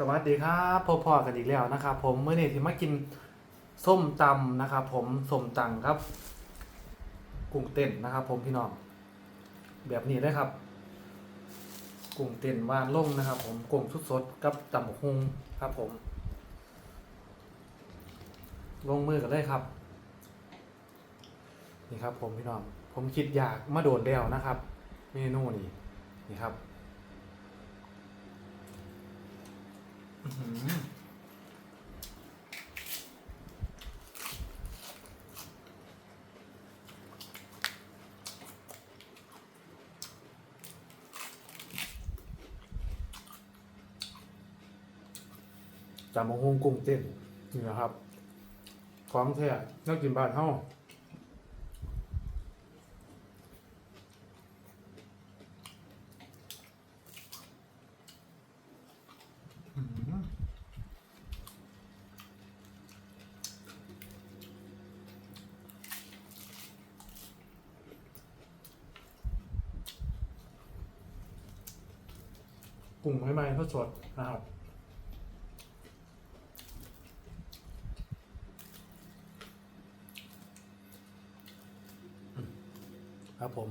สวัสดีครับพบพอกันอีกแล้วนะครับผมเมื่อนี้ที่มากินส้มตำนะครับผมส้มตังครับกุ้งเต้นนะครับ ผมพี่น้องแบบนี้เลยครับ กุ้งเต้นวานล่งนะครับ ผมกุ้งสดๆกับตำบักฮุงครับ ผม ลงมือกันเลยครับ นี่ครับ ผมพี่น้องผมคิดอยากมาโดดแล้วนะครับ เมนูนี้นี่ครับ อื้อหือ จำมะฮงกุ้งเต้นนี่นะครับ ของแท้น่ากินบ้านเฮาอื้อหือ กุ้งใหม่ๆสดๆนะครับครับผม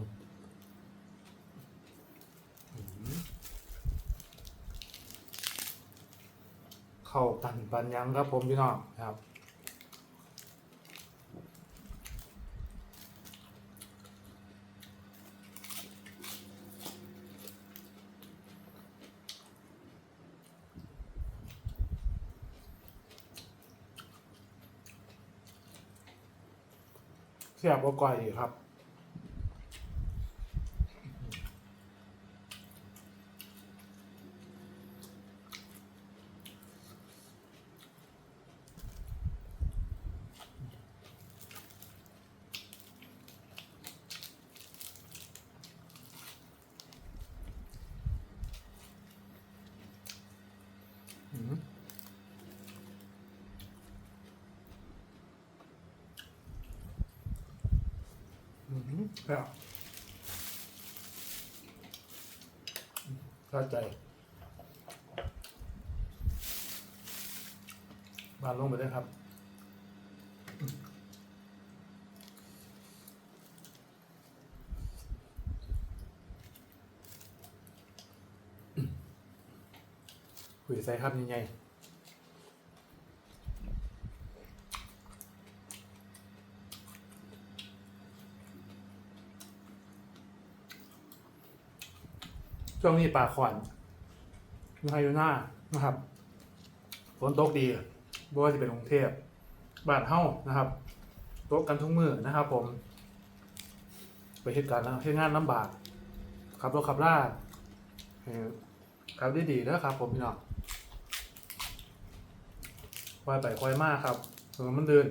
เข้าตันปันยังครับผมพี่น้องครับ เสียบกว่าอีกครับ ครับเข้าใจมาลงไปเลยครับคุยใส่ครับยังไง ช่วงนี้ป่าขวัญมีพายุหน้านะครับฝนตกดีบ่ว่าจะเป็นกรุงเทพบ้านเฮ้านะครับตกกันทุกมือนะครับ ผม ไปเหตุการณ์แล้วเหตุงานลำบากขับรถขับล่าให้ขับได้ดีนะครับ ผมพี่น้องควายไปควายมากครับถนนมันเดิน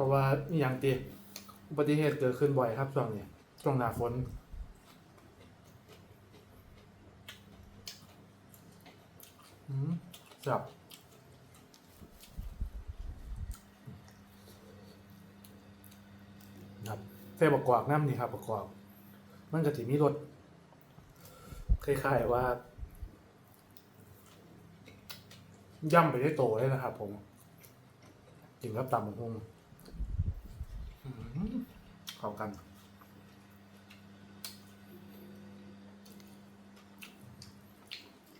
ราะว่าอย่างตีอุบัติเหตุเกิดขึ้นบ่อยครับช่วงนี้ช่วงหน้าฝนอืมจับครับใส่ประกอบน้ำนี่ครับประกอบมันก็ถิมีรสคล้ายๆว่าย่ำไปได้โตเลยนะครับผมกินกับตำบักหงอืม เข้ากัน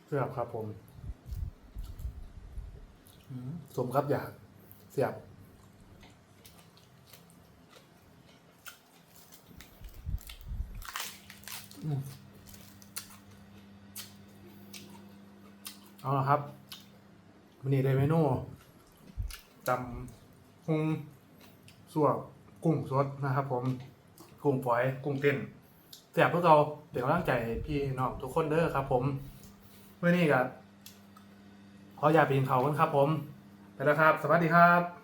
เสียบครับผมสมครับอยากเสียบเอาละครับวันนี้ได้เมนูจำคงสวน กุ้งสดนะครับ ผมกุ้งฝอยกุ้งเต้นแสบพวกเราเป็นกำลังใจให้พี่น้องทุกคนเด้อครับ ผมเมื่อนี้ก็ขออย่าปีนเขากันครับ ผมไปแล้วครับ สวัสดีครับ